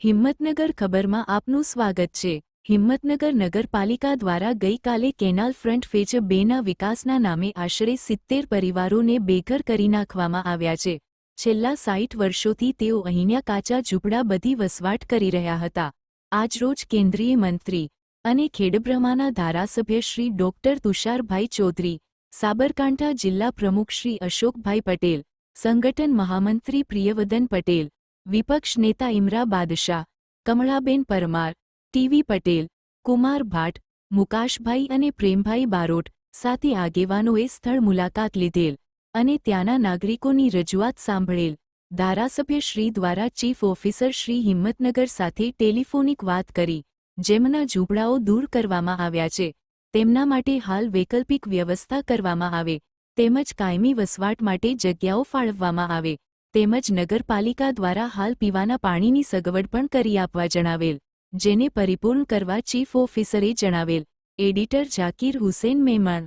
હિંમતનગર ખબરમાં આપનું સ્વાગત છે. હિંમતનગર નગરપાલિકા દ્વારા ગઈકાલે કેનાલ ફ્રન્ટ ફેજ બેના વિકાસના નામે આશરે સિત્તેર પરિવારોને બેઘર કરી નાખવામાં આવ્યા છે. છેલ્લા સાઠ વર્ષોથી તેઓ અહીંયા કાચા ઝૂંપડા બધી વસવાટ કરી રહ્યા હતા. આજરોજ કેન્દ્રીય મંત્રી અને ખેડબ્રહ્માના ધારાસભ્ય શ્રી ડોક્ટર તુષારભાઈ ચૌધરી, સાબરકાંઠા જિલ્લા પ્રમુખ શ્રી અશોકભાઈ પટેલ, સંગઠન મહામંત્રી પ્રિયવદન પટેલ વિપક્ષ નેતા ઇમરા બાદશાહ, કમળાબેન પરમાર, ટીવી પટેલ, કુમાર ભાટ, મુકાશભાઈ અને પ્રેમભાઈ બારોટ સાથે આગેવાનોએ સ્થળ મુલાકાત લીધેલ અને ત્યાંના નાગરિકોની રજૂઆત સાંભળેલ. ધારાસભ્ય શ્રી દ્વારા ચીફ ઓફિસર શ્રી હિંમતનગર સાથે ટેલિફોનિક વાત કરી, જેમના ઝૂંપડાઓ દૂર કરવામાં આવ્યા છે. તેમના માટે હાલ વૈકલ્પિક વ્યવસ્થા કરવામાં આવે, તેમજ કાયમી વસવાટ માટે જગ્યાઓ ફાળવવામાં આવે. તેમજ નગરપાલિકા દ્વારા હાલ પીવાના પાણીની સગવડ પણ કરી આપવા જણાવેલ, જેને પરિપૂર્ણ કરવા ચીફ ઓફિસરે જણાવેલ, એડિટર જાકીર હુસેન મેમણ